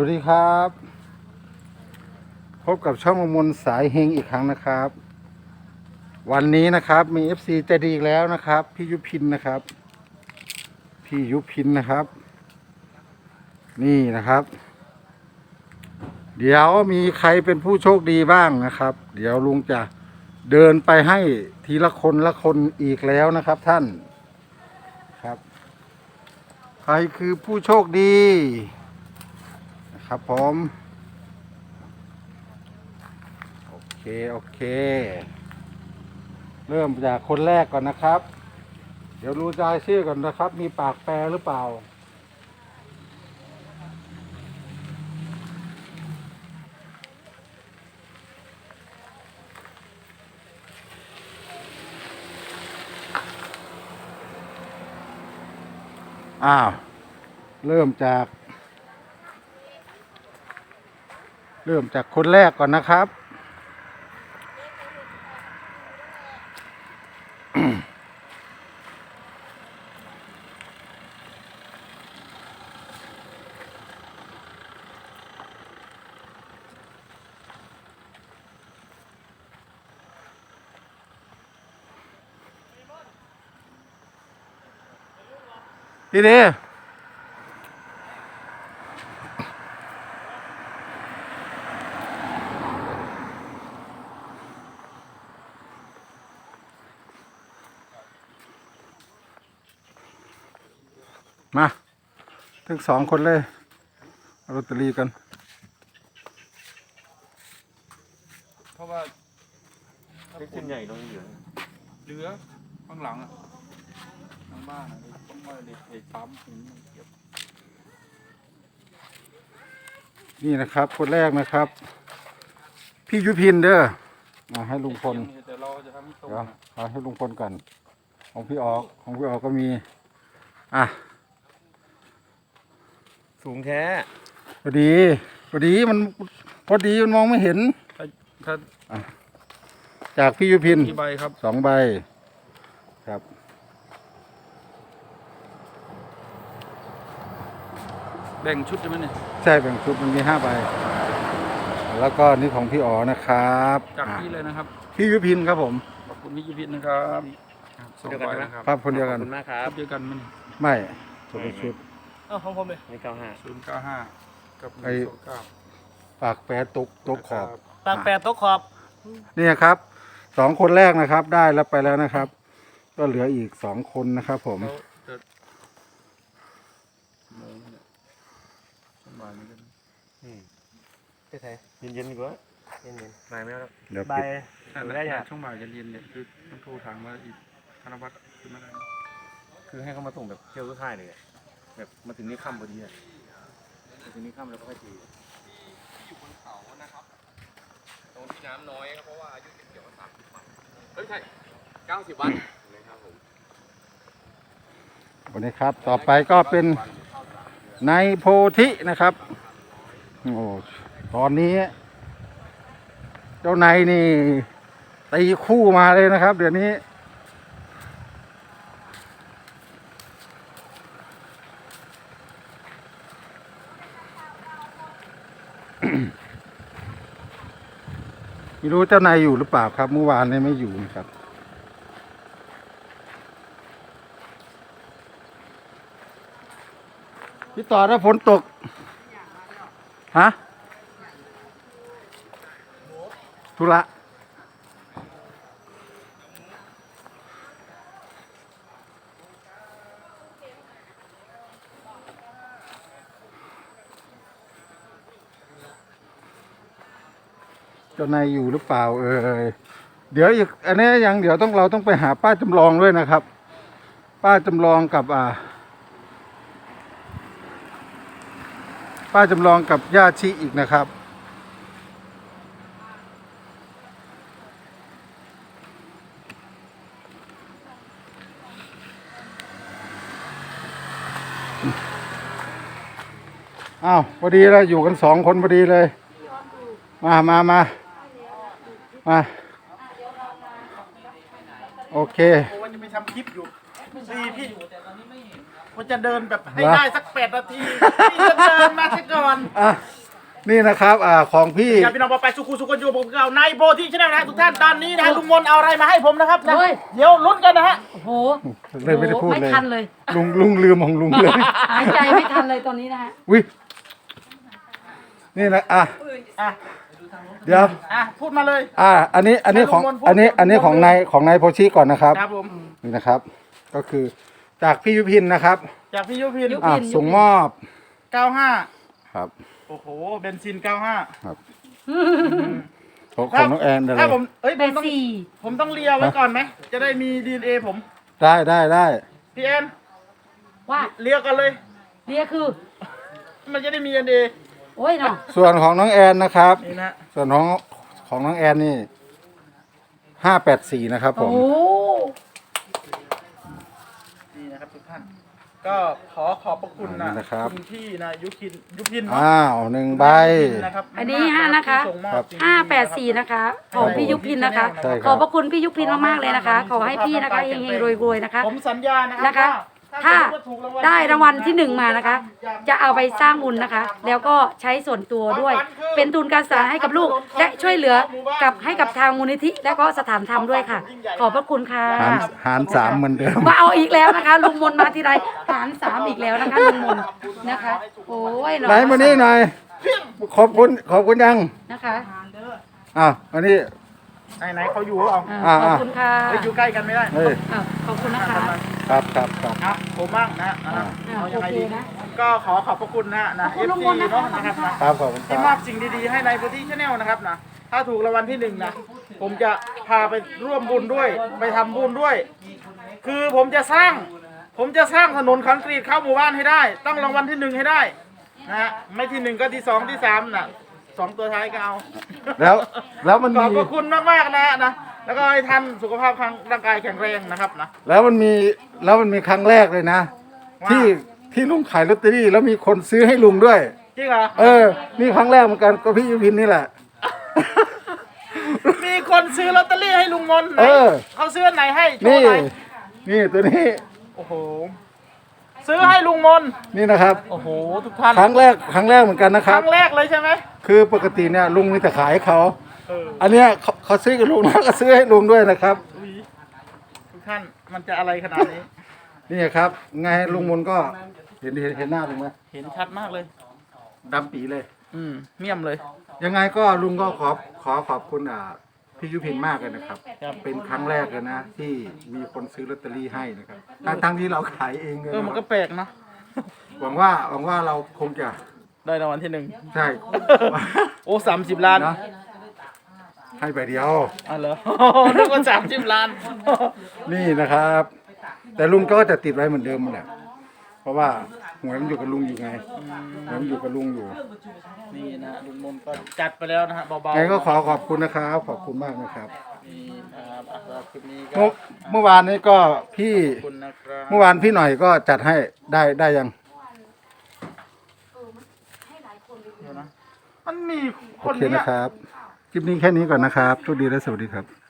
วัสดีครับ พบกับช่องมนสายเฮงอีกครั้งนะครับ วันนี้นะครับมี FC ใจดีอีกแล้วนะครับ พี่ยุพินนะครับ พี่ยุพินนะครับ นี่นะครับ เดี๋ยวมีใครเป็นผู้โชคดีบ้างนะครับ เดี๋ยวลุงจะเดินไปให้ทีละคนละคนอีกแล้วนะครับท่านครับ ใครคือผู้โชคดี ครับผม โอเค โอเค เริ่มจากคนแรกก่อนนะครับ เดี๋ยวรู้รายชื่อก่อนนะครับ มีปากแปรหรือเปล่า อ้าว เริ่มจาก เริ่มจากคนแรกก่อนนะครับ ดีดี มา ทั้งสองคนเลยเอาลอตเตอรี่กัน เพราะว่าเล็กเส้นใหญ่ตรงนี้เหลือเหลือข้างหลังอะทางบ้านอะต้องมาเด็กไอ้ปั๊มถึงเก็บนี่นะครับ คนแรกนะครับ พี่ยุพินเด้อมาให้ลุงพล แต่เราจะทำให้ตรงเดี๋ยวนะ เอาให้ลุงพลก่อนของพี่ออกของพี่ออกก็มี อะ สูงแท้ พอดีพอดีมันพอดีมันมองไม่เห็น ถ้าถ้าจากพี่ยุพินกี่ใบครับสองใบครับ แบ่งชุดใช่ไหมเนี่ยใช่แบ่งชุดมันมีห้าใบ แล้วก็นี่ของพี่อ๋อนะครับจากอะพี่เลยนะครับ พี่ยุพินครับผมขอบคุณพี่ยิพิษนะครับสองใบนะครับครับคนเดียวขกัอนบคุณมากครัคบรับเดียวกันมันไม่ชุดละชุดเอ้าของผมเลยนี่เก้าห้าศูนย์เก้าห้ากับหไอ้นึ่งสองเก้าปากแปรตกตกขอบ ปากแปดโต๊ะขอบนี่ครับสองคนแรกนะครับ ได้แล้วไปแล้วนะครับ ก็เหลืออีกสองคนนะครับ ผมแล้วจะโมงเนี่ยสบายเหมือนกันอืมเท่ๆเย็นๆดีกว่าเย็นๆนายไม่เอาแล้วเดี๋ยวใบปิดนั่นแหได้ละยังช่วงบ่ายเย็นๆเนี่ยคือต้องโทรถามว่าอีกธนวัฒน์คือไม่ได้คือให้เขามาส่งแบบเที่ยวทุกค่ายเลยอะ แบบมาถึงนี่ค่ำพอดีอะมาถึงนี่ค่ำแล้วก็ค่อยตีอยู่บนเขานะครับตรงที่น้ำน้อยครับเพราะว่าอายุเกี่ยวกับสามสิบวันเฮ้ยใช่เก้าสิบวันนะครับผมวันนี้ครับ ต่อไปก็เป็นในายโพธินะครับโอ้ตอนนี้ เจ้านายนี่ตีคู่มาเลยนะครับ เดี๋ยวนี้ ไม่รู้เจ้านายอยู่หรือเปล่าครับ เมื่อวานเนี่ยไม่อยู่นะครับ พี่ต่อถ้าฝนตก ฮะ ธุระ เจ้านายอยู่หรือเปล่าเออเดี๋ยวอีกอันนี้ยังเดี๋ยวต้องเราต้องไปหาป้าจำลองด้วยนะครับ ป้าจำลองกับอ่า ป้าจำลองกับย่าชีอีกนะครับอ้าวพอดีแล้วอยู่กันสองคนพอดีเลย มามามา มาโอเคผมว่าจะไปทำคลิปอยู่ดีพี่ผมจะเดินแบบให้ได้สักแปดนาทีพี่จะเดินมาซะก่อนวันอะนี่นะครับอ่าของพี่อย่าพี่น้องบอกไปสุขุสุขนอยู่ผมเก่าในโบที่ชแนลนะฮะทุกท่านตอนนี้นะฮะลุงมนเอาอะไรมาให้ผมนะครับนะเฮ้ยเดี๋ยวลุ้นกันนะฮะโอ้โหเลยไม่ได้พูดไม่เลยทันเลยลุงลุงลืมของลุงเลยหายใจไม่ทันเลยตอนนี้นะฮะวินี่นะอะอะ เดี๋ยวอะพูดมาเลย อ่าอันนี้อันนี้ของให้ลุงมนต์พูดอันนี้อันนี้ของนายของนายโพชิก่อนนะครับครับผมนี่นะครับ ก็คือจากพี่ยุพินนะครับจากพี่ยุพินยุอะพินส่งมอบ95ครับโอ้โหเบนซิน95ครับของของน้องแอนอะไรถ้าผมเอ้ยผเป็มนต้องสี่ผมต้องเลียไว้ก่อนไหมจะได้มีดีเอผม ได้ได้ได้พี่แอนว่าเลียกันเลยเรียกคือ มันจะได้มีดีเอ โอ้ยเนาะส่วนของน้องแอนนะครับ นี่นะส่วนของของน้องแอนนี่ห้าแปดสี่นะครับผโอ้มโหนี่นะครับทุกท่าน ก็ขอขอบพระคุณนะนี่นะครับ ณพี่นะยุพินยุพินเนาะอ้าวหนึ่งใบนะครับอันนี้ห้านะคะส่งมอบครับสิ่งห้าดีๆแปดสี่นะคะ ของพี่ยุพินนะคะ ใช่ครับ ขอบพระคุณพี่ยุพินมากๆเลยนะคะ ขอให้พี่นะคะเฮงๆรวยๆนะคะ ผมสัญญานะครันะคะ ว่า ถ้าสมมุติว่ถูกวัลได้รางวัลที่หนึ่งมานะคะ จะเอาไปสร้างบุญนะคะ แล้วก็ใช้ส่วนตัวด้วย เป็นทุนการศึกษาให้กับลูก และช่วยเหลือกับให้กับทางมูลนิธิ และก็สถานธรรมด้วยค่ะ ขอบพระคุณค่ะหารหารสามเหมือนเดิมมาเอาอีกแล้วนะคะลุงมนมาทีไรหารสามอีกแล้วนะคะลุงมนนะคะโอ้ยเะไหนมานี่หน่อยขอบคุณขอบคุณยังนะคะอ้าวมานี่ไหนไหนๆเขาอยู่เอาอ่าอ่าขอบคุณค่ะไปอยู่ใกล้กันไม่ได้เฮ้ยอ่าขอบคุณนะคะ ครับครับครับอะผมบ้างนะอะอ่าเอายังไงดีโอเคนะ ก็ขอขอบพระคุณนะนะขอบคุณลุงมนต์นะคะ เนาะนะครับนะครับขอบคุณคที่มรัอบบสิ่งดีๆให้ในพื้นที่ชาแนลนะครับนะถ้าถูกรางวัลที่หนึ่งนะผมจะพาไปร่วมบุญด้วย ไปทำบุญด้วย คือผมจะสร้าง ผมจะสร้างถนนคอนกรีตเข้าหมู่บ้านให้ได้ ต้องรางวัลที่หนึ่งให้ได้นะฮะไม่ที่หนึ่งก็ที่สองที่สามน่ะสองตัวท้ายก็เอา แล้วแล้วมันขอบมีพระคุณมากๆนะนะ แล้วก็ให้ท่านสุขภาพทางร่างกายแข็งแรงนะครับนะ แล้วมันมีแล้วมันมีครั้งแรกเลยนะ ว่า ที่ที่ลุงขายลอตเตอรี่แล้วมีคนซื้อให้ลุงด้วย จริงเหรอ เออ นี่ครั้งแรกเหมือนกันก็พี่ยุพินนี่แหละ มีคนซื้อลอตเตอรี่ให้ลุงมนต์ไหนเออ เขาซื้ออันไหนให้โชนี่ ว์หน่อยนี่ตัวนี้โอ้โห ซื้อให้ลุงมนต์นี่นะครับ โอ้โห ทุกท่านครั้งแรกครั้งแรกเหมือนกันนะคครับรั้งแรกเลยใช่ไหมคือปกติเนี่ยลุงมีแต่ขายให้เขา เอออันเนี้ย เขาเขาซื้อกับลุงนะก็ซื้อให้ลุงด้วยนะครับ อุ๊ยทุกท่านมันจะอะไรขนาดนี้ นี่ครับ ไงลุงมนก็เห็นเห็นเห็นหน้าลุงไหมเห็นชัดมากเลย ดำปีเลย อืมเมี่ยมเลย ยังไงก็ลุงก็ขอขอขอบคุณอ่าพี่ยุพินมากเลยนะครับเป็นครั้งแรกเลยนะ ที่มีคนซื้อลอตเตอรี่ให้นะครับทั้งทั้งที่เราขายเองเลยเออนะมันคก็รับแปลกเนอะหวังว่าหวังว่าเราคงจะได้รางวัลที่หนึ่งใช่ โอ้สามสิบล้าน เนาะ ให้ไปเดียว อ๋อเหรอ นึกว่าสามสิบล้าน นี่นะครับ แต่ลุงก็จะติดไว้เหมือนเดิมแหละเพราะว่าหวยมันอยู่กับลุงอยู่ไงหวยมันอยู่กับลุงอยู่นี่นะลุงมนต์ก็จัดไปแล้วนะฮะเบาๆไงก็ขอขอบคุณนะครับขอบคุณมากนะครับนี่นะครับอะสำหรับคลิปนี้ก็เมื่อเมื่อวานนี้ก็พี่ขอบคุณนะครับเมื่อวานพี่หน่อยก็จัดให้ได้ได้ยัง เดี๋ยวนะมันมีคโอนเคเนี้นะยครับ คลิปนี้แค่นี้ก่อนนะครับโชคดีและสวัสดีครับ